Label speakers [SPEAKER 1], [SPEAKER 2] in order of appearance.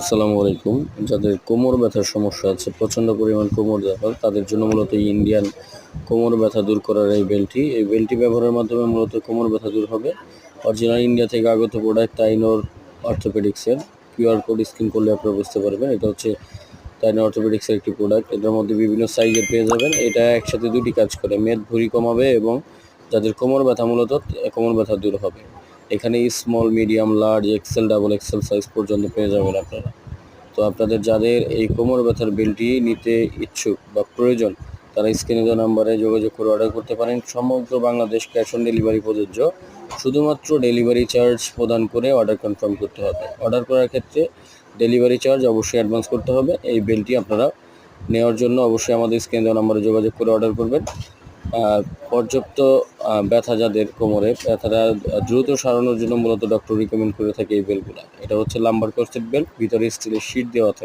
[SPEAKER 1] আসসালামু আলাইকুম। যাদের কোমর ব্যথার সমস্যা আছে, প্রচণ্ড পরিমাণ কোমর ব্যথা, তাদের জন্য মূলত ইন্ডিয়ান কোমর ব্যথা দূর করার এই বেলটি। এই বেলটি ব্যবহারের মাধ্যমে মূলত কোমর ব্যথা দূর হবে। অরিজিনাল ইন্ডিয়া থেকে আগত প্রোডাক্ট তাইনোর অর্থোপেডিক্সের কিউআর কোড স্ক্রিন করলে আপনারা বুঝতে পারবেন। এটা হচ্ছে তাইনোর অর্থোপেডিক্সের একটি প্রোডাক্ট এটার মধ্যে বিভিন্ন সাইজের পেয়ে যাবেন। এটা একসাথে দুটি কাজ করে। মেদ ভুঁড়ি কমাবে এবং যাদের কোমর ব্যথা মূলত, কোমর ব্যথা দূর হবে। এখানে small medium large XL double XL size পর্যন্ত পেয়ে যাবেন আপনারা। তো আপনাদের যাদের এই কোমর ব্যথার বেলটি নিতে ইচ্ছুক বা প্রয়োজন, তারা স্ক্রিনে দেওয়া নাম্বারে যোগাযোগ করে অর্ডার করতে পারেন। সমগ্র বাংলাদেশ ক্যাশ অন ডেলিভারি প্রযোজ্য। শুধুমাত্র ডেলিভারি চার্জ প্রদান করে অর্ডার কনফার্ম করতে হবে। অর্ডার করার ক্ষেত্রে ডেলিভারি চার্জ অবশ্যই অ্যাডভান্স করতে হবে। এই বেলটি আপনারা নেওয়ার জন্য অবশ্যই আমাদের স্ক্রিনে দেওয়া নাম্বারে যোগাযোগ করে অর্ডার করবেন। পর্যাপ্ত ব্যথা যাদের কোমরে, ব্যথাটা দ্রুত সারানোর জন্য মূলত ডক্টর রিকমেন্ড করে থাকে এই বেলগুলা এটা হচ্ছে লাম্বার কর্সেট বেল ভিতরে স্টিলের শিট দেওয়া থাকে।